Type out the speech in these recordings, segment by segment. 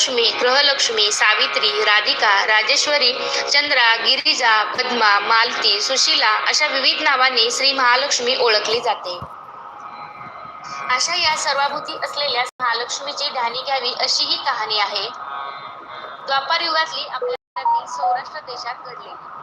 लक्ष्मी ग्रहलक्ष्मी सावित्री राधिका राजेश्वरी चंद्रा गिरिजा पद्मा मालती सुशीला अशा विविध नावांनी श्री महालक्ष्मी ओळखली जाते. अशा या सर्वाभूती असलेल्या महालक्ष्मीची ढाणी घ्यावी अशी ही कहाणी आहे. द्वापार युगातली आपल्या सौराष्ट्र देशात घडलेली.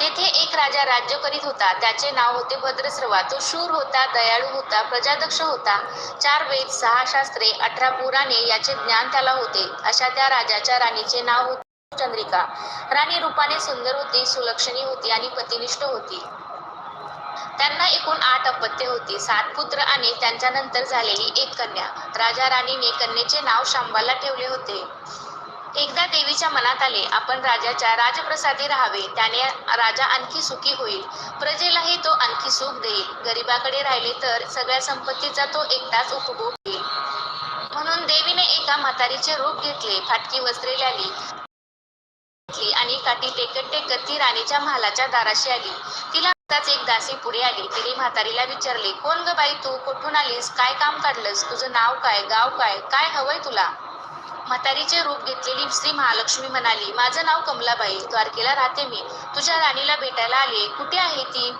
तेथे एक राजा राज्य करीत होता. त्याचे नाव होते भद्रस्रवा तो शूर होता दयाळू होता प्रजादक्ष होता. चार वेद सहा शास्त्रे अठरा पुराणे याचे ज्ञान त्याला होते. अशा त्या राजाच्या राणीचे नाव होते चंद्रिका. राणी रूपाने सुंदर होती सुलक्षणी होती आणि पतिनिष्ठ होती. त्यांना एकूण आठ अपत्य होती. सात पुत्र आणि त्यांच्यानंतर झालेली एक कन्या. राजा राणीने कन्येचे नाव शांबाला ठेवले होते. एकदा देवीच्या मनात आले आपण राजाच्या राजप्रसादी राहावे त्याने राजा आणखी सुखी होईल. प्रजेलाही तो आणखी सुख देईल. गरिबाकडे राहिले तर सगळ्या संपत्तीचा तो एकटाच उपभोग घेईल. म्हणून देवीने एका म्हातारीचे रूप घेतले फाटकी वस्त्रे लाली घेतली आणि काठी टेकत टेकत ती राणीच्या महालाच्या दाराशी आली. तिला आताच एक दासी पुढे आली. तिने म्हातारीला विचारले कोण ग बाई तू? कुठून आलीस? काय काम काढलंस? तुझं नाव काय? गाव काय? काय हवंय तुला? म्हातारीचे रूप घेतलेली श्री महालक्ष्मी म्हणाली माझं नाव कमलाबाई द्वारकेला राहते मी. तुझ्या राणीला भेटायला आले कुठे आहे ती?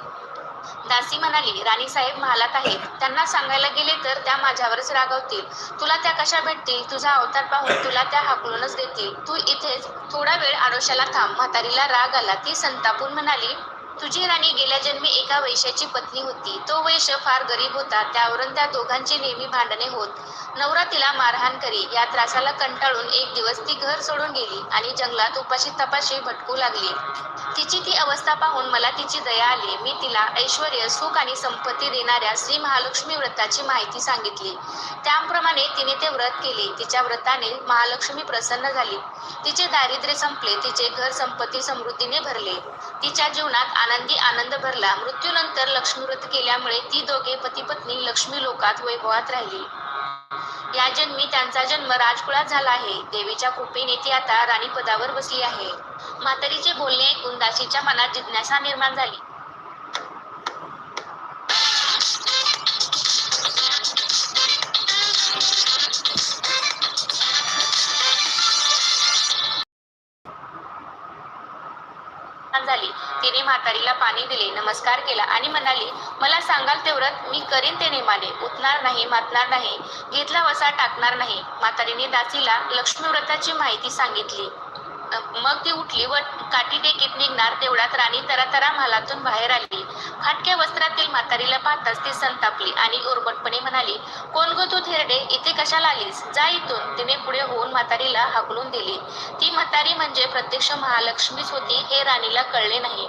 दासी म्हणाली राणी साहेब महालात आहेत. त्यांना सांगायला गेले तर त्या माझ्यावरच रागावतील. तुला त्या कशा भेटतील? तुझा अवतार पाहून तुला त्या हाकलूनच देतील. तू इथेच थोडा वेळ आडोशाला थांब. म्हातारीला राग आला. ती संतापून म्हणाली तुझी राणी गेल्या जन्मी एका वैश्याची पत्नी होती. तो वैश्य फार गरीब होता. त्यावरून त्या दोघांची नेहमी भांडणे होत. नवरा तिला मारहाण करी. या त्रासाला कंटाळून एक दिवस ती घर सोडून गेली आणि जंगलात उपाशी तपाशी भटकू लागली. तिची ती अवस्था पाहून मला तिची दया आली. मी तिला ऐश्वर सुख आणि संपत्ती देणाऱ्या श्री महालक्ष्मी व्रताची माहिती सांगितली. त्याप्रमाणे तिने ते व्रत केले. तिच्या व्रताने महालक्ष्मी प्रसन्न झाली. तिचे दारिद्र्य संपले. तिचे घर संपत्ती समृद्धीने भरले. तिच्या जीवनात आनंदी आनंद भरला. मृत्यूनंतर लक्ष्मीव्रत केल्यामुळे ती दोघे पती पत्नी लक्ष्मी लोकात वैभवात राहिली. या जन्मी त्यांचा जन्म राजकुळात झाला आहे. देवीच्या कृपेने ती आता राणी पदावर बसली आहे. म्हातारीचे बोलणे ऐकून दासीच्या मनात जिज्ञासा निर्माण झाली. पाणी दिले नमस्कार केला आणि म्हणाली मला सांगाल ते व्रत मी करीन ते नेमाने उठणार नाही मातणार नाही घेतला वसा टाकणार नाही. म्हातारीने दासीला लक्ष्मी व्रताची माहिती सांगितली. मग ती उठली व काठी टेकीत निघणार तेवढ्यात राणी तरातरा महालातून बाहेर आली. फाटक्या वस्त्रातील म्हातारीला पाहताच ती संतापली आणि उर्बटपणे म्हणाली कोण गो तू थेरडे? इथे कशाला आलीस? जा इथून. तिने पुढे होऊन म्हातारीला हाकलून दिली. ती म्हातारी म्हणजे प्रत्यक्ष महालक्ष्मीच होती हे राणीला कळले नाही.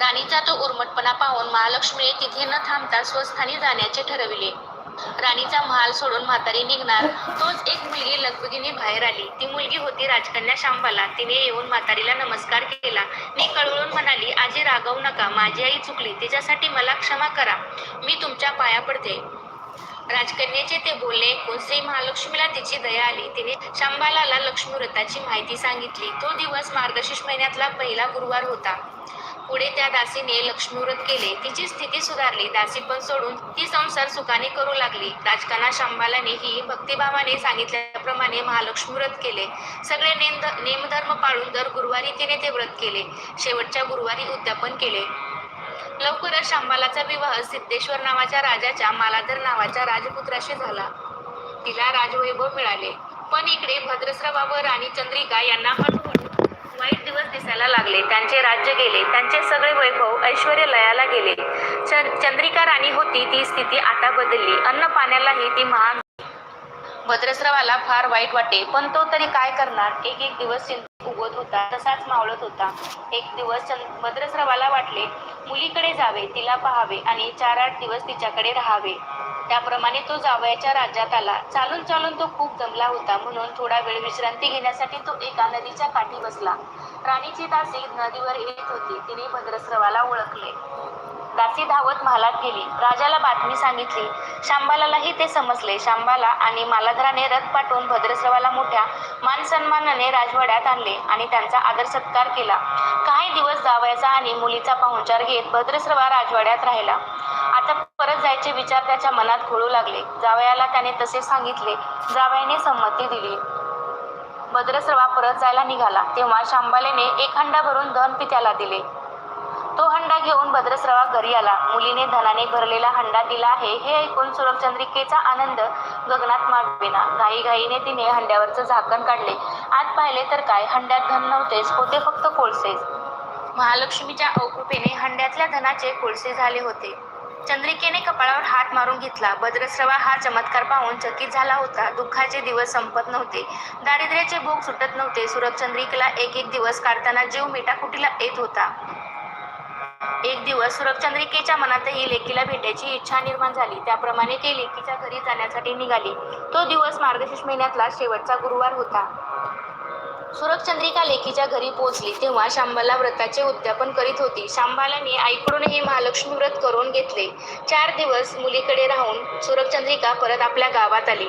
राणीचा तो उर्मटपणा पाहून महालक्ष्मीने तिथे न थांबता स्वस्थानी जाण्याचे ठरविले. राणीचा महाल सोडून म्हातारी निघणार. तोच एक मुलगी लगबगीने बाहेर आली. ती मुलगी होती राजकन्या शांबाला. तिने येऊन म्हातारीला नमस्कार केला. मी कळवळून म्हणाली आजी रागवू नका. माझी आई चुकली. तिच्यासाठी मला क्षमा करा. मी तुमच्या पाया पडते. राजकन्याचे ते बोलणे ऐकून श्री महालक्ष्मीला तिची दया आली. तिने शांबालाला लक्ष्मी व्रताची माहिती सांगितली. तो दिवस मार्गशीर्ष महिन्यातला पहिला गुरुवार होता. पुढे त्या दासीने लक्ष्मीव्रत केले. तिची स्थिती सुधारली. दासी पण सोडून ती संसार सुखाने करू लागली. राजकाना शांबालाने ही भक्तिभावाने सांगितल्याप्रमाणे महालक्ष्मी व्रत केले. सगळे नेम नेमधर्म पाळून दर गुरुवारी तिने ते व्रत केले. शेवटच्या गुरुवारी उद्यापन केले. लवकरच शांबालाचा विवाह सिद्धेश्वर नावाच्या राजाच्या मालाधर नावाच्या राजपुत्राशी झाला. तिला राजवैभव मिळाले. पण इकडे भद्रस्रावा व राणी चंद्रिका यांना हळूहळू वाईट दिवस दिसायला लागले त्यांचे राज्य गेले त्यांचे सगळे वैभव ऐश्वर लयाला गेले चंद्रिका राणी होती ती स्थिती आता बदलली. अन्न पाण्यालाही ती महाग भद्रश्रवाला फार वाईट वाटे पण तो तरी काय करणार? एक एक दिवस चिंता उगवत होता तसाच मावळत होता. एक दिवस चंद वाटले मुलीकडे जावे तिला पाहावे आणि चार आठ दिवस तिच्याकडे राहावे. त्याप्रमाणे तो जावयाच्या राज्यात आला. चालून चालून तो खूप दमला होता. म्हणून थोडा वेळ विश्रांती घेण्यासाठी तो एका नदीच्या काठी बसला. राणीची दासी नदीवर येत होती. तिने भद्रस्रवाला ओळखले. दासी धावत महालात गेली. राजाला बातमी सांगितली. शांबालालाही ते समजले. शांबाला आणि मालाधराने रथ पाठवून भद्रस्रवाला मोठ्या मानसन्मानाने राजवाड्यात आणले आणि त्यांचा आदर सत्कार केला. काही दिवस जावयाचा आणि मुलीचा पाहुणचार घेत भद्रस्रवा राजवाड्यात राहिला. आता परत जायचे विचार त्याच्या मनात घोळू लागले. जावयाला त्याने तसे सांगितले. जावयाने संमती दिली. भद्रस्रवा परत जायला निघाला. तेव्हा शांबालेने एक हंडा भरून धन पित्याला दिले. तो हंडा घेऊन भद्रस्रवा घरी आला. मुलीने धनाने भरलेला हंडा दिला आहे हे ऐकून सुरभचंद्रिकेचा आनंद गगनात मावेना घाईघाईने तिने हंड्यावरचं झाकण काढले. आत पाहिले तर काय? हंड्यात धन नव्हतेच होते फक्त कोळसेच महालक्ष्मीच्या अवकृपेने हंड्यातल्या धनाचे कोळसे झाले होते. चंद्रिकेने कपाळावर हात मारून घेतला. भद्रस्रवा हा चमत्कार पाहून चकित झाला होता. दुःखाचे दिवस संपत नव्हते. दारिद्र्याचे भोग सुटत नव्हते. सुरभचंद्रिकेला एक एक दिवस काढताना जीव मिठाकुटीला येत होता. एक दिवस सुरक्षांद्रिकेच्या मनातही लेकीला भेटायची इच्छा निर्माण झाली. त्याप्रमाणे ती लेकीच्या घरी जाण्यासाठी निघाली. तो दिवस मार्गशीर्ष महिन्यातला शेवटचा गुरुवार होता. सुरक्षचंद्रिका लेकीच्या घरी पोहोचली तेव्हा शांबाला व्रताचे उद्यापन करीत होती. शांबालाने आईकडूनही महालक्ष्मी व्रत करून घेतले. चार दिवस मुलीकडे राहून सुरक्षचंद्रिका परत आपल्या गावात आली.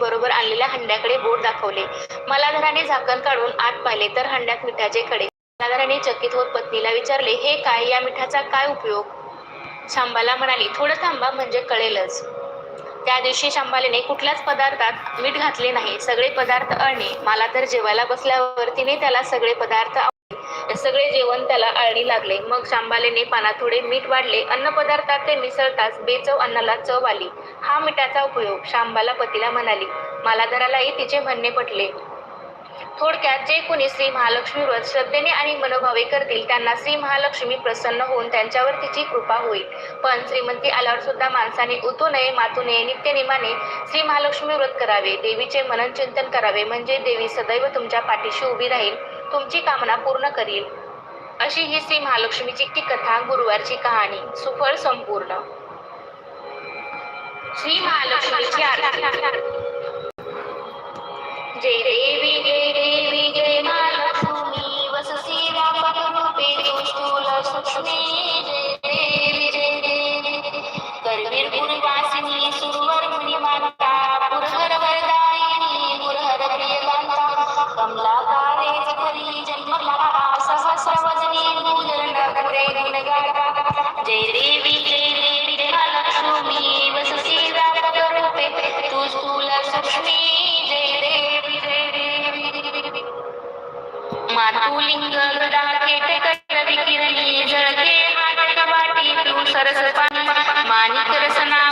बरोबर आणलेल्या हंड्याकडे बोट दाखवले. मलाधराने झाकण काढून आत पाहिले तर हंड्यात मिठाचे कडे मलाधराने चकित होत पत्नीला विचारले हे काय? या मिठाचा काय उपयोग? शांबाला म्हणाली थोडं थांबा म्हणजे कळेलच. त्या दिवशी शांबालेने कुठल्याच पदार्थात मीठ घातले नाही. सगळे पदार्थ अळणे. मला तर जेवायला बसल्यावर तिने त्याला सगळे पदार्थ सगळे जेवण त्याला आळणी लागले. मग शांबालेने पाना थोडे मीठ वाढले. अन्न पदार्थात ते मिसळताच बेचव अन्नाला चव आली. हा मिठाचा उपयोग शांबाला पतीला म्हणाली. मालाधरालाही तिचे म्हणणे पटले. थोडक्यात जे कोणी श्री महालक्ष्मी व्रत श्रद्धेने आणि मनोभावे करतील त्यांना श्री महालक्ष्मी प्रसन्न होऊन त्यांच्यावर तिची कृपा होईल. पण श्रीमंती आल्यावर सुद्धा माणसाने उतू नये मातू नये नित्यनिमाने श्री महालक्ष्मी व्रत करावे. देवीचे मनन चिंतन करावे. म्हणजे देवी सदैव तुमच्या पाठीशी उभी राहील. तुमची कामना पूर्ण करील अशी ही श्री महालक्ष्मीची ती कथा गुरुवारची कहाणी सुफळ संपूर्ण. श्री महालक्ष्मीची आरती. जय देवी जय देवी जय मा मातुलिंग गदा केट कट झळके हात कवाटी तू सरस पाणी माणिक रसना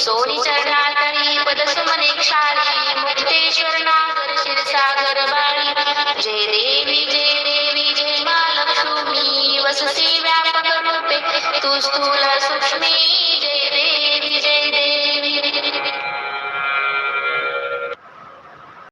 सोनीच्या कुसोनी चरणातरी क्षारी मुक्तेश्वर नागर क्षीरसागर बाळी जय देवी जय देवी जय महालक्ष्मी वसती व्यापक रूपे तू स्थूल सूक्ष्मी